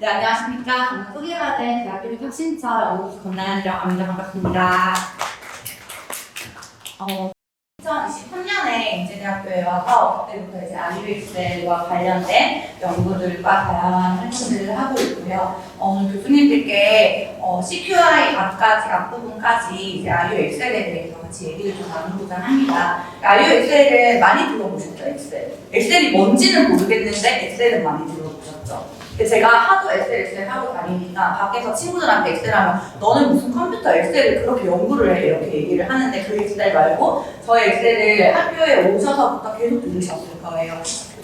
네, 안녕하십니까. 소개받은 대학교 혁신처 연구소 권나연이라고 합니다. 반갑습니다. 어, 2023년에 인제대학교에 와서 그때부터 이제 아리백셀과 관련된 연구들과 다양한 활동들을 하고 있고요. 어, 교수님들께 어, CQI 앞까지, 앞부분까지 이제 아리오 엑셀에 대해서 같이 얘기를 좀 나누고자 합니다. 아리오 엑셀은 많이 들어보셨죠, 엑셀? 엑셀이 뭔지는 모르겠는데 엑셀은 많이 들어보셨죠? 제가 하도 엑셀 엑셀 하고 다니니까 밖에서 친구들한테 엑셀 하면 너는 무슨 컴퓨터 엑셀을 그렇게 연구를 해 이렇게 얘기를 하는데 그 엑셀 말고 저희 엑셀을 학교에 오셔서부터 계속 들으셨을 거예요.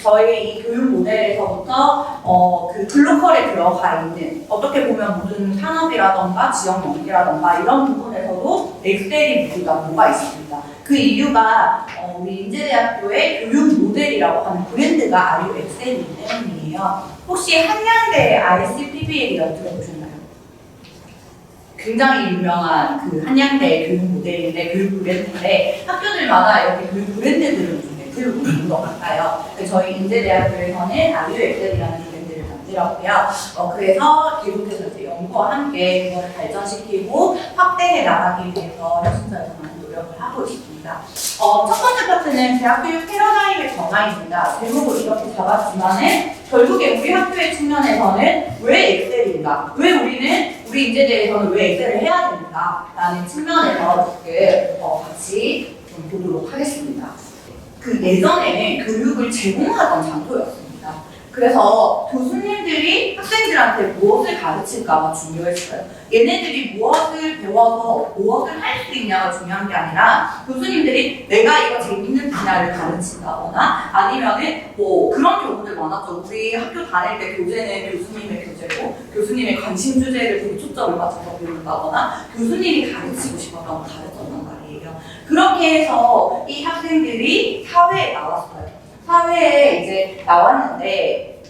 저희 이 교육 모델에서부터 어, 그 글로컬에 들어가 있는 어떻게 보면 모든 산업이라던가 지역 연계라던가 이런 부분에서도 엑셀이 다 뭐가 있습니다. 그 이유가 어, 우리 인제대학교의 교육 모델이라고 하는 브랜드가 엑셀이기 때문이에요. 혹시 한양대 ICPBL이라고 들어보셨나요? 굉장히 유명한 그 한양대 교육 모델인데 교육 브랜드인데 학교들마다 이렇게 교육 브랜드들을 좀 들고 있는 것 같아요. 근데 저희 인제대학교에서는 엑셀이라는 브랜드를 만들었고요. 어, 그래서 계속해서 이제 연구와 함께 그걸 발전시키고 확대해 나가기 위해서 혁신자에서 노력을 하고 있습니다. 어, 첫 번째 파트는 대학교육 패러다임의 전환입니다. 제목을 이렇게 잡았지만은 결국에 우리 학교의 측면에서는 왜 엑셀인가? 왜 우리는 우리 인재대에서는 왜 엑셀을 해야 됩니까? 라는 측면에서 지금 어, 같이 좀 보도록 하겠습니다. 그 예전에는 교육을 제공하던 장소였습니다. 그래서 교수님들이 학생들한테 무엇을 가르칠까가 중요했어요. 얘네들이 무엇을 배워서 무엇을 할 수 있냐가 중요한 게 아니라 교수님들이 내가 이거 재밌는 분야를 가르친다거나 아니면은 뭐 그런 경우들 많았죠. 우리 학교 다닐 때 교재는 교수님의 교재고 교수님의 관심 주제를 되게 초점을 맞춰서 배운다거나 교수님이 가르치고 싶었던 걸 가르쳤단 말이에요. 그렇게 해서 이 학생들이 사회에 나왔어요. 사회에 이제 나왔는데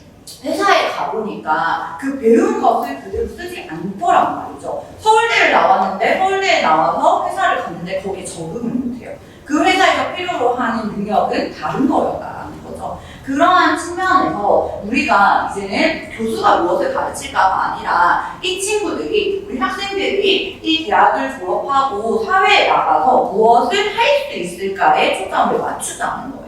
회사에 가보니까 그 배운 것을 그대로 쓰지 않더란 말이죠. 서울대를 나왔는데 서울대에 나와서 회사를 갔는데 거기에 적응을 못해요. 그 회사에서 필요로 하는 능력은 다른 거였다라는 거죠. 그러한 측면에서 우리가 이제는 교수가 무엇을 가르칠까가 아니라 이 친구들이, 우리 학생들이 이 대학을 졸업하고 사회에 나가서 무엇을 할 수 있을까에 초점을 맞추자는 거예요.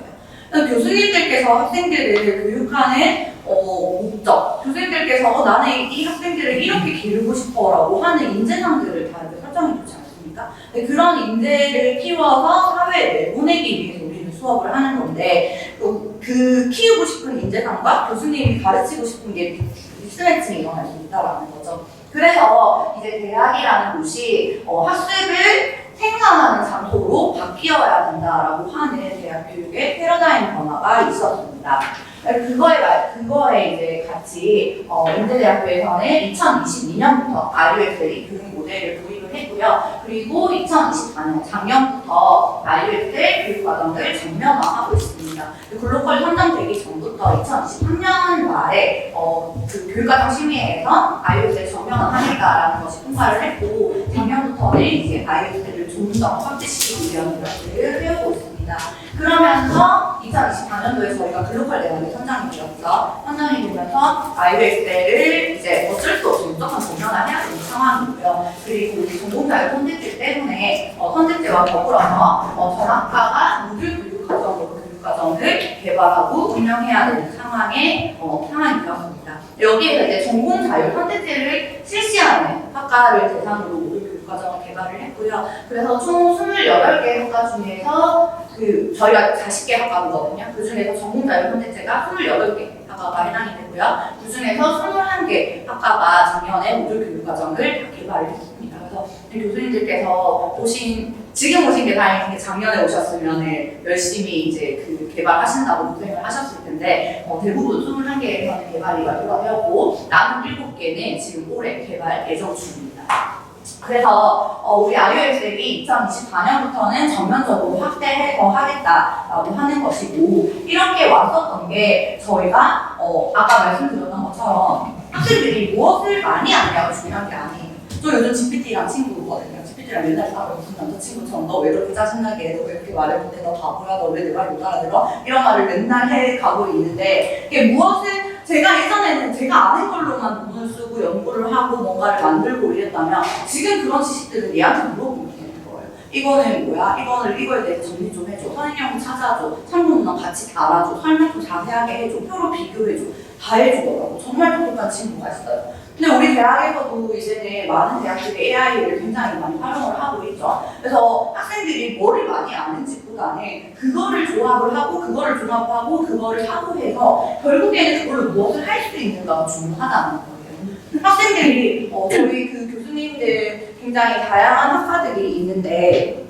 교수님들께서 학생들을 교육하는 어, 목적, 교수님들께서 어, 나는 이, 이 학생들을 이렇게 기르고 싶어라고 하는 인재상들을 다르게 설정해 주지 않습니까? 근데 그런 인재를 키워서 사회에 내보내기 위해서 우리는 수업을 하는 건데 그, 그 키우고 싶은 인재상과 교수님이 가르치고 싶은 게 미스매칭이 일어날 수 있다는 거죠. 그래서 이제 대학이라는 곳이 어, 학습을 생산하는 장소로 바뀌어야 된다라고 하는 대학 교육의 패러다임 변화가 있었습니다. 그거에 말- 그거에 이제 같이 어, 인제대학교에서는 2022년부터 RUXL 교육 모델을 도입을 했고요. 그리고 2024년 작년부터 RUXL 교육 과정을 전면화하고 있습니다. 글로컬 선정되기 전부터 2023년 말에 어, 그 교육과정 심의회에서 RUXL 전면화하겠다라는 것이 통과를 했고 작년부터는 이제 RUXL 을좀더 확대시키기 위한 노력들을 해오고 있습니다. 그러면서 2024년도에 저희가 글로컬 대학에 선정이 되었죠. 선정이 되면서 IUXL을 이제 어쩔 수 없이 무조건 전면을 해야 되는 상황이고요. 그리고 우리 전공자의 선택지 때문에 어, 선택지와 더불어서 어, 전 학과가 모듈 교육 과정으로 교육 과정을 개발하고 운영해야 되는 상황에 어, 상황이 되었습니다. 여기에서 이제 전공 자율 선택지를 실시하는 학과를 대상으로 과정을 개발을 했고요. 그래서 총 28개 학과 중에서 그 저희가 40개 학과거든요. 그 중에서 전공자율 선택제가 28개 학과가 해당이 되고요. 그 중에서 21개 학과가 작년에 모듈 교육 과정을 다 개발을 했습니다. 그래서 교수님들께서 오신 지금 오신 게 다행인 게 작년에 오셨으면 열심히 이제 그 개발하신다고 고생을 하셨을 텐데 어, 대부분 21개에서는 개발이 완료되었고 남은 7개는 지금 올해 개발 예정 중입니다. 그래서 어, 우리 IOX이 2024년부터는 전면적으로 확대해서 하겠다라고 하는 것이고 이렇게 왔었던 게 저희가 어, 아까 말씀드렸던 것처럼 학생들이 무엇을 많이 아냐가 중요한 게 아니에요. 저 요즘 GPT랑 친구거든요. GPT랑 맨날 싸워요. 무슨 남자친구처럼 너왜 그렇게 짜증나게 해? 너왜 이렇게 말을 못해? 너 바보야? 너 왜 내 말 못 알아들어? 이런 말을 맨날 해 가고 있는데 이게 무엇을 제가 예전에는 제가 아는 걸로만 돈을 쓰고 연구를 하고 뭔가를 만들고 이랬다면 지금 그런 지식들을 얘한테 물어보면 되는 거예요. 이거는 뭐야? 이거를 이거에 대해서 정리 좀 해줘. 선생님 찾아줘. 참고문헌 같이 달아줘. 설명 좀 자세하게 해줘. 표로 비교해줘. 다 해주더라고. 정말 똑똑한 친구가 있어요. 근데 우리 대학에서도 이제는 많은 대학들이 AI를 굉장히 많이 활용을 하고 있죠. 그래서 학생들이 뭐를 많이 아는지보다는 그거를 조합을 하고 그거를 종합하고 그거를 하고 해서 결국에는 그걸로 무엇을 할 수 있는가가 중요하다는 거예요. 학생들이 어, 저희 그 교수님들 굉장히 다양한 학과들이 있는데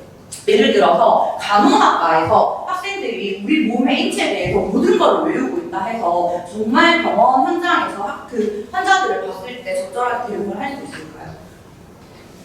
예를 들어서 간호학과에서 학생들이 우리 몸의 인체에 대해서 모든 걸 외우고 있다 해서 정말 병원 현장에서 학- 그 환자들을 봤을 때 적절하게 대응을 할 수 있을까요?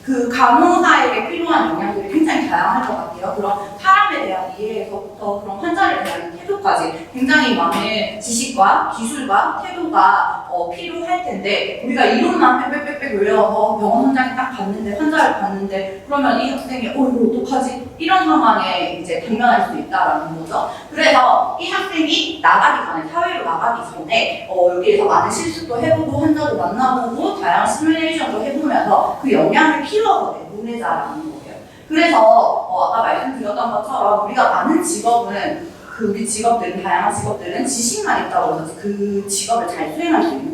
그 간호사에게 필요한 영양들이 굉장히 다양할 것 같아요. 그런 사람에 대한 이해에서부터 그런 환자에 대한 태도까지 굉장히 많은 지식과 기술과 태도가 어, 필요할 텐데 우리가 이론만 빽빽빽빽 외워서 병원 현장에 딱 갔는데 환자를 봤는데 그러면 이 학생이 어 이거 어떡하지? 이런 상황에 이제 당면할 수 있다라는 거죠. 그래서 이 학생이 나가기 전에 사회로 나가기 전에 어, 여기에서 많은 실습도 해보고 환자도 만나보고 다양한 시뮬레이션도 해보면서 그 역량을 키워서 내보내자라는 거예요. 그래서 어, 아까 말씀드렸던 것처럼 우리가 많은 직업은 그 우리 직업들은 다양한 직업들은 지식만 있다고 해서 그 직업을 잘 수행할 수 있는.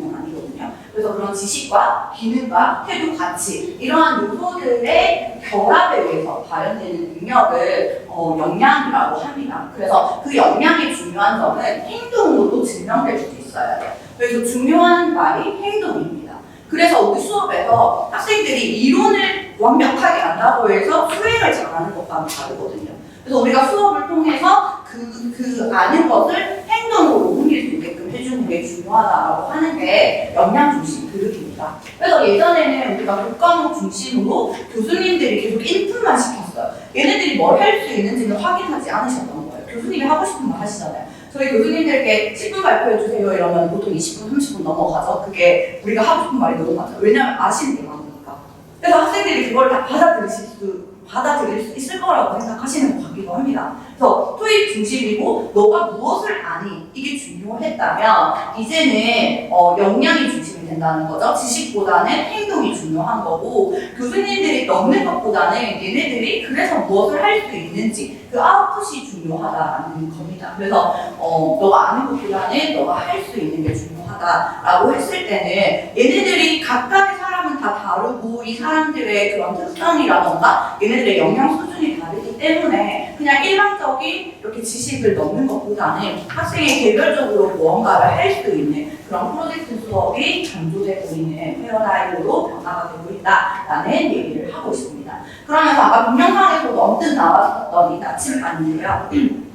그래서 그런 지식과 기능과 태도 가치 이러한 요소들의 결합에 의해서 발현되는 능력을 어, 역량이라고 합니다. 그래서 그 역량이 중요한 점은 행동으로도 증명될 수도 있어요. 그래서 중요한 말이 행동입니다. 그래서 우리 수업에서 학생들이 이론을 완벽하게 안다고 해서 수행을 잘하는 것과는 다르거든요. 그래서 우리가 수업을 통해서 그, 그 아는 것을 행동으로 옮길 수 있게 끔 해주는 게 중요하다고 하는 게 역량 중심 교육입니다. 그래서 예전에는 우리가 교과목 중심으로 교수님들이 계속 인풋만 시켰어요. 얘네들이 뭘 할 수 있는지는 확인하지 않으셨던 거예요. 교수님이 하고 싶은 말 하시잖아요. 저희 교수님들께 10분 발표해 주세요 이러면 보통 20분, 30분 넘어가죠. 그게 우리가 하고 싶은 말이 넘어가죠. 왜냐면 아시는 게 많으니까. 그래서 학생들이 그걸 다 받아들이실 수, 받아들일 수 있을 거라고 생각하시는 것 같기도 합니다. 그래서 토익 중심이고 너가 무엇을 아니 이게 중요했다면 이제는 어, 역량이 중심이 된다는 거죠. 지식보다는 행동이 중요한 거고 교수님들이 넣는 것보다는 얘네들이 그래서 무엇을 할 수 있는지 그 아웃풋이 중요하다는 겁니다. 그래서 어, 너가 아는 것보다는 너가 할 수 있는 게 중요하다라고 했을 때는 얘네들이 각각의 사람은 다 다르고 이 사람들의 그런 특성이라던가 얘네들의 영양 수준이 다르기 때문에 그냥 일반적인 이렇게 지식을 넣는 것보다는 학생이 개별적으로 무언가를 할 수 있는 그런 프로젝트 수업이 강조되고 있는 패러다임으로 변화가 되고 있다라는 얘기를 하고 있습니다. 그러면서 아까 동영상에서도 언뜻 나왔었던 이 나침반인데요.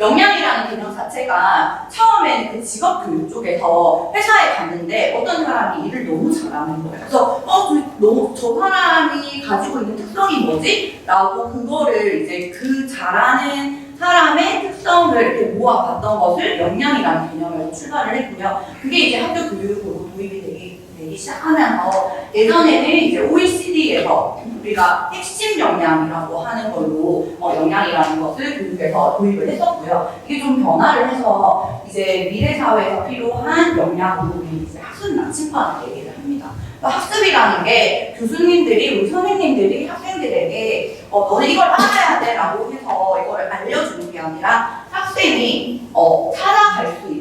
역량이라는 개념 자체가 처음에는 그 직업 교육 쪽에서 회사에 갔는데 어떤 사람이 일을 너무 잘하는 거예요. 그래서 어, 저, 너무 저 사람이 가지고 있는 특성이 뭐지? 라고 그거를 이제 그 잘하는 사람의 특성을 이렇게 모아봤던 것을 역량이라는 개념으로 출발을 했고요. 그게 이제 학교 교육으로 도입이 되기, 되기 시작하면서 예전에는 이제 OECD에서 우리가 핵심 역량이라고 하는 걸로 어, 역량이라는 것을 교육에서 도입을 했었고요. 이게 좀 변화를 해서 이제 미래 사회에서 필요한 역량으로 이제 학습 나침반을 얘기를 합니다. 그러니까 학습이라는 게 교수님들이 우리 선생님들이 학생들에게 어, 너는 이걸 알아야 돼라고 해서 이거를 알려주는 게 아니라 학생이 어, 찾아갈 수 있도록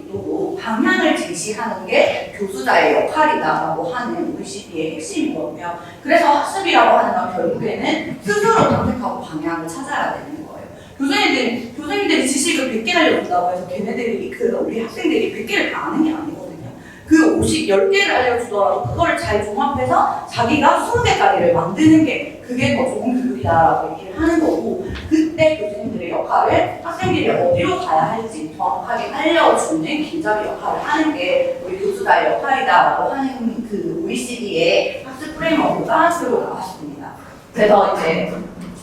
방향을 제시하는 게 교수자의 역할이다라고 하는 OECD의 핵심이거든요. 그래서 학습이라고 하는 건 결국에는 스스로 선택하고 방향을 찾아야 되는 거예요. 교수님들이, 교수님들이 지식을 100개 알려준다고 해서 걔네들이, 그, 우리 학생들이 100개를 다 아는 게 아니거든요. 그 50, 10개를 알려주더라도 그걸 잘 종합해서 자기가 20개짜리를 만드는 게 그게 더 좋은 교육이다라고 얘기를 하는 거고 그때 교수님들의 역할을 학생들이 어디로 가야 할지 정확하게 알려주는 길잡이 역할을 하는 게 우리 교수자의 역할이다라고 하는 그 OECD의 학습 프레임워크가 새로 나왔습니다. 그래서 이제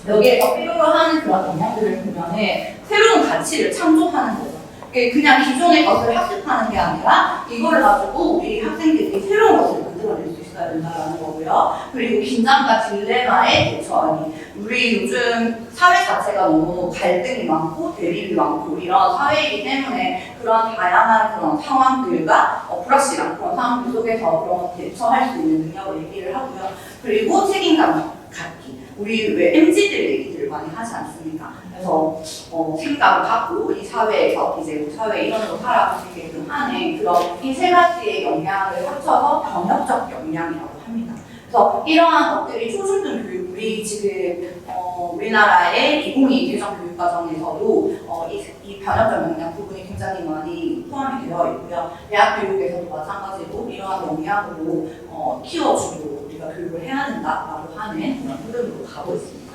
여기에서 필요로 하는 그런 영역들을 보면은 새로운 가치를 창조하는 거죠. 이게 그냥 기존의 것을 학습하는 게 아니라 이거를 가지고 우리 학생들이 새로운 것을 만들어낼 수 있어야 된다는 거고요. 그리고 긴장과 딜레마에 대처하기. 우리 요즘 사회 자체가 너무 갈등이 많고 대립이 많고 이런 사회이기 때문에 그런 다양한 그런 상황들과 어, 불확실한 그런 상황들 속에서 그런 것 대처할 수 있는 능력을 얘기를 하고요. 그리고 책임감 갖기. 우리 왜 MZ들 얘기들을 많이 하지 않습니까? 그래서 어, 책임감을 갖고 이 사회에서 이제 우리 사회 일원으로 살아갈 수 있게끔 하는 그런 이 세 가지 의 역량을 합쳐서 병역적 역량이라고 합니다. 그래서 이러한 것들이 초중등 교육, 우리 지금 어, 우리나라의 2022 개정 교육 과정에서도 어, 이, 이 변혁적 역량 부분이 굉장히 많이 포함이 되어 있고요. 대학 교육에서도 마찬가지로 이러한 역량으로 어, 키워주고 우리가 교육을 해야 된다라고 하는 그런 흐름으로 가고 있습니다.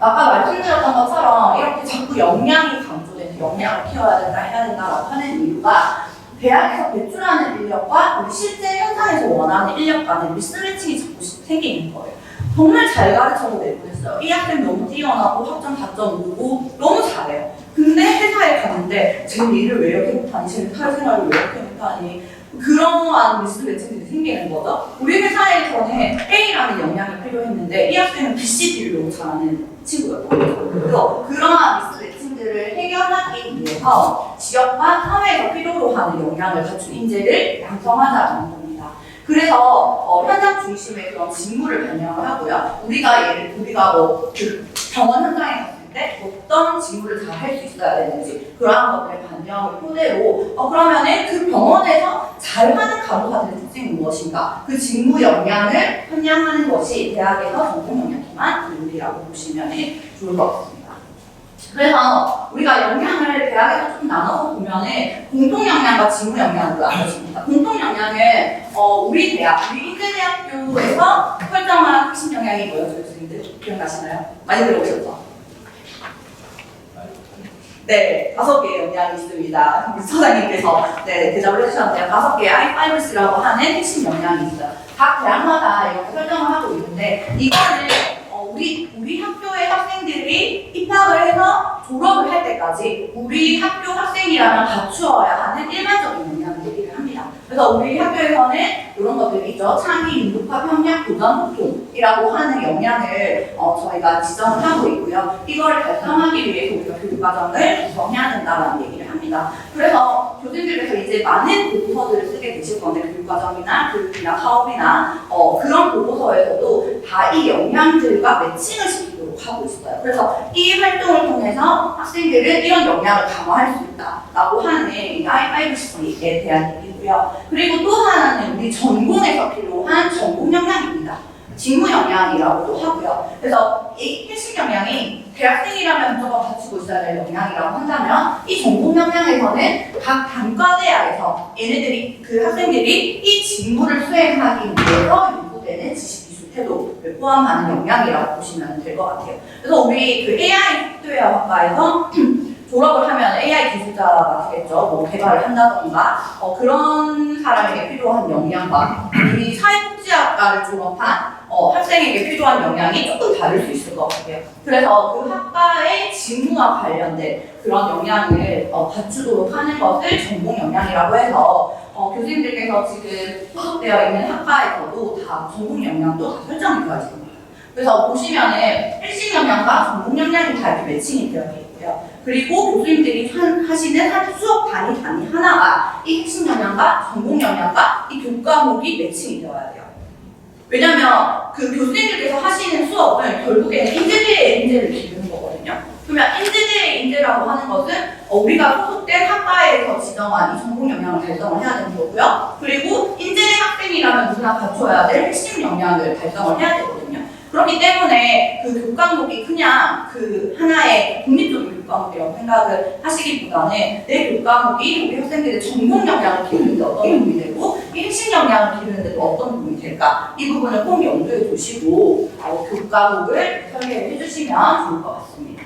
아까 말씀드렸던 것처럼 이렇게 자꾸 역량이 강조돼서 역량을 키워야 된다, 해야 된다라고 하는 이유가 대학에서 배출하는 인력과 우리 실제 현장에서 원하는 인력 간의 미스매칭이 자꾸 생기는 거예요. 정말 잘 가르쳐서 내보냈어요. 이 학생 너무 뛰어나고 학점 4.5고 너무 잘해요. 근데 회사에 갔는데 쟤 일을 왜 이렇게 못하니? 쟤 사회생활을 왜 이렇게 못하니? 그러한 미스매칭들이 생기는 거죠. 우리 회사에서는 A라는 역량이 필요했는데 이 학생은 B, C, D를 너무 잘하는 친구였거든요. 그래서 그러한 미스매칭 들을 해결하기 위해서 지역과 사회에서 필요로 하는 역량을 갖춘 인재를 양성하자는 겁니다. 그래서 어, 현장 중심의 그런 직무를 변형을 하고요. 우리가 예를 우리가 뭐 그 병원 현장에 갔을 때 어떤 직무를 잘할수 있어야 되는지 그러한 것들의 반영을 토대로 어, 그러면은 그 병원에서 잘하는 간호사들의 특징이 무엇인가 그 직무 역량을 편향하는 것이 대학에서 전공 역량 기반 교육이라고 보시면 좋을 것 같습니다. 그래서 우리가 역량을 대학에서 좀 나눠서 보면은 공통 역량과 직무 역량으로 나눠집니다. 공통 역량은 어, 우리 대학, 우리 인제대학교에서 설정한 핵심 역량이 뭐였죠, 교수님들? 기억나시나요? 많이 들어보셨죠? 네, 다섯 개의 역량이 있습니다. 우리 소장님께서 네, 대답을 해주셨는데요. 다섯 개의 I5C라고 하는 핵심 있어요. 각 대학마다 이렇게 설정을 하고 있는데, 이거는 어, 우리, 우리 학교의 학생들이 입학을 해서 졸업을 할 때까지 우리 학교 학생이라면 갖추어야 하는 일반적인 역량을 얘기를 합니다. 그래서 우리 학교에서는 이런 것들이 있죠. 창의, 융독화, 평양, 도전, 소통이라고 하는 역량을 어, 저희가 지정을 하고 있고요. 이거를 달성하기 위해서 우리가 교육과정을 구성해야 된다는 얘기를 합니다. 그래서 교수님들께서 이제 많은 보고서들을 쓰게 되실 건데 교육과정이나 교육이나 사업이나 어, 그런 보고서에서도 다이 역량들과 매칭을 시키도록 하고 있어요. 그래서 이 활동을 통해서 학생들은 이런 역량을 강화할 수 있다라고 하는 이 I5C에 대한 얘기고요. 그리고 또 하나는 우리 전공에서 필요한 전공 역량입니다. 직무 역량이라고도 하고요. 그래서 이 핵심 역량이 대학생이라면 무조건 갖추고 있어야 될 역량이라고 한다면 이 전공 역량에서는 각 단과대학에서 얘네들이 그 학생들이 이 직무를 수행하기 위해서 요구되는 지식 기술 태도를 포함하는 역량이라고 보시면 될 것 같아요. 그래서 우리 그 AI 소프트웨어학과에서 졸업을 하면 AI 기술자가 되겠죠. 뭐 개발을 한다던가 어, 그런 사람에게 필요한 역량과 우리 사회복지학과를 졸업한 어, 학생에게 필요한 역량이 조금 다를 수 있을 것 같아요. 그래서 그 학과의 직무와 관련된 그런 역량을 어, 갖추도록 하는 것을 전공 역량이라고 해서 어, 교수님들께서 지금 소속되어 있는 학과에서도 다 전공 역량도 다 설정이 되어 있습니다. 그래서 보시면은 핵심 역량과 전공 역량이 다 이렇게 매칭이 되어 있고요. 그리고 교수님들이 한, 하시는 한 수업 단위 단위 하나가 이 핵심 역량과 전공 역량과 이 교과목이 매칭이 되어야 돼요. 왜냐면 그 교수님들께서 하시는 수업은 결국에는 인재대의 인재를 기르는 거거든요. 그러면 인재대의 인재라고 하는 것은 어, 우리가 소속된 학과에서 지정한 이 전공 역량을 달성을 해야 되는 거고요. 그리고 인재대 학생이라면 누구나 갖춰야 될 핵심 역량을 달성을 해야 되거든요. 그렇기 때문에 그 교과목이 그냥 그 하나의 독립적인 교과목이라고 생각을 하시기보다는 내 교과목이 우리 학생들의 전공 역량을 기르는데 어떤 도움이 되고 이 핵심 역량을 기르는데도 어떤 도움이 될까 이 부분을 꼭 염두에 두시고 어, 교과목을 설계해 주시면 좋을 것 같습니다.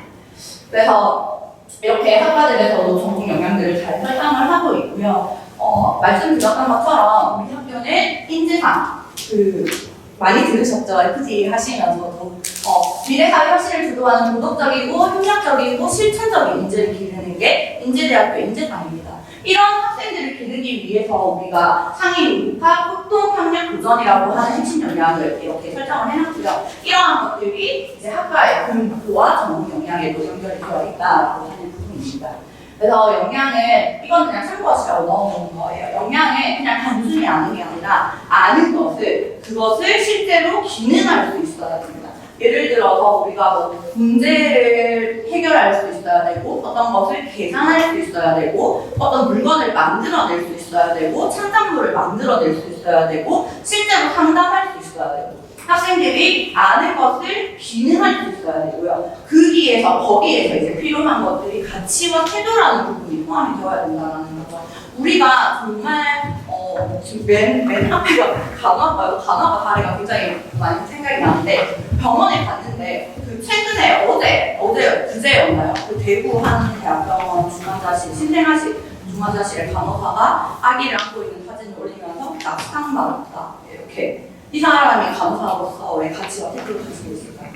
그래서 이렇게 학과들에서도 전공 역량들을 잘 설정을 하고 있고요. 어, 말씀드렸던 것처럼 우리 학교는 인재상 그 많이 들으셨죠? FT 하시면서도 어, 미래사회 혁신을 주도하는 도덕적이고 협력적이고 실천적인 인재를 기르는 게 인재대학교 인재상입니다. 이런 학생들을 기르기 위해서 우리가 상위 교파, 소통, 협력, 도전이라고 하는 핵심 역량을 이렇게 설정을 해놨고요. 이러한 것들이 이제 학과의 공부와 전공 역량에도 연결이 되어 있다라고 하는 부분입니다. 그래서 역량은 이건 그냥 참고하시라고 넣어놓은 거예요. 역량은 그냥 단순히 아는 게 아니라 아는 것을 그것을 실제로 기능할 수 있어야 됩니다. 예를 들어서 우리가 뭐 문제를 해결할 수 있어야 되고 어떤 것을 계산할 수 있어야 되고 어떤 물건을 만들어낼 수 있어야 되고 창작물을 만들어낼 수 있어야 되고 실제로 상담할 수 있어야 되고 학생들이 아는 것을 기능할 수 있어야 되고요. 거기에서 거기에서 이제 필요한 것들이 가치와 태도라는 부분이 포함이 되어야 된다는 거죠. 우리가 정말 어 지금 맨, 맨 앞에가 간호가요. 간호가 다리가 굉장히 많이 생각이 나는데 병원에 갔는데 그 최근에 어제 어제 그제였나요? 그 대구 한 대학병원 중환자실 신생아실 중환자실의 간호사가 아기를 안고 있는 사진을 올리면서 낙상 받았다 이렇게 이 사람이 간호사로서 왜 가치와 태도를 가지고 있을까요?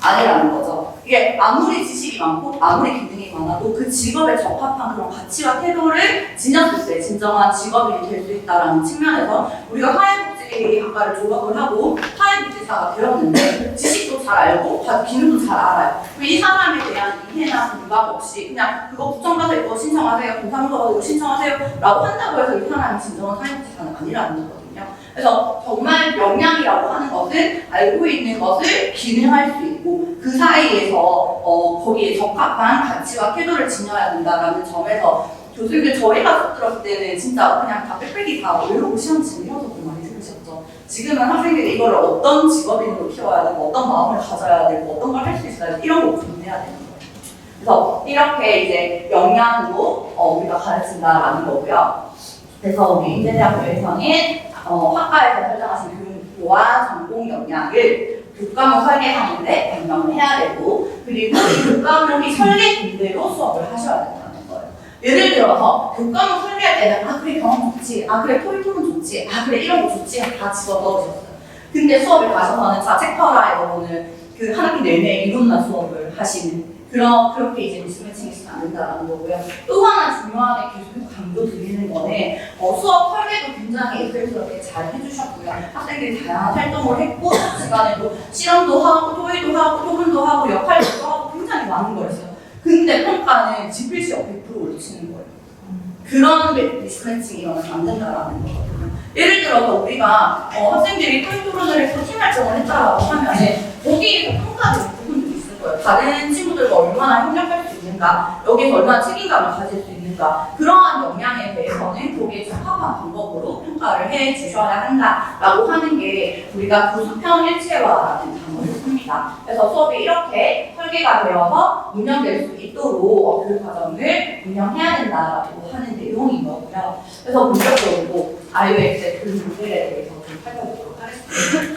아니라는 거죠. 이게 아무리 지식이 많고 아무리 기능이 많아도 그 직업에 적합한 그런 가치와 태도를 지녔을 때 진정한 직업인이 될 수 있다는 측면에서 우리가 사회복지학과를 졸업을 하고 사회복지사가 되었는데 지식도 잘 알고 가- 기능도 잘 알아요. 이 사람에 대한 이해나 공감 없이 그냥 그거 구청 가서 이거 신청하세요, 공사무소 가서 이거 신청하세요 라고 한다고 해서 이 사람이 진정한 사회복지사는 아니라는 거거든요. 그래서 정말 역량이라고 하는 것은 알고 있는 것을 기능할 수 있고 그 사이에서 어, 거기에 적합한 가치와 태도를 지녀야 된다라는 점에서 교수님들 저희가 들었을 때는 진짜 그냥 다 빽빽이 다 외우고 시험 치면서 많이 들으셨죠. 지금은 학생들이 이거를 어떤 직업인으로 키워야 되고 어떤 마음을 가져야 되고 어떤 걸 할 수 있어야 되고 이런 거 고민해야 되는 거예요. 그래서 이렇게 이제 역량으로 어, 우리가 가르친다라는 거고요. 그래서 우리 인재대학교에서는 어, 학과에서 설정하신 교육과 전공 역량을 교과목 설계하는데 변경을 해야 되고 그리고 이 교과목이 설계된 대로 수업을 하셔야 된다는 거예요. 예를 들어서 교과목 설계할 때는 아 그래 경험 좋지, 아 그래 토익은 좋지, 아 그래 이런 거 좋지 다 집어 넣으셨어요. 근데 수업을 가셔서는 자체파라에 오늘 그 한 학기 내내 이론만 수업을 하시는 그런 그렇게 이제 미스매칭이 있으면 안 된다는 거고요. 또 하나 중요하게 계속 강조 드리는 거는 어, 수업 설계도 굉장히 에펠스럽게 잘 해주셨고요. 학생들이 다양한 활동을 했고 수업 시간에도 실험도 하고 토의도 하고 토론도 하고 역할도 하고 굉장히 많은 거였어요. 근데 평가는 지필시 100%를 치는 거예요. 그런 미스매칭이 일어나면 안 된다라는 거거든요. 예를 들어서 우리가 어, 학생들이 토익 토론을 해서 팀 활동을 했다라고 하면은 거기에서 평가되는 부분들이 있을 거예요. 다른 친구들과 얼마나 협력할 수 있는가, 여기서 얼마나 책임감을 가질 수 있는가, 그러한 역량에 대해서는 거기에 적합한 방법으로 평가를 해 주셔야 한다라고 하는 게 우리가 구수평 일체화라는 단어를 씁니다. 그래서 수업이 이렇게 설계가 되어서 운영될 수 있도록 교육 과정을 운영해야 된다라고 하는 내용인 거고요. 그래서 본격적으로 IOX의 교육 모델에 대해서 좀 살펴보도록 하겠습니다.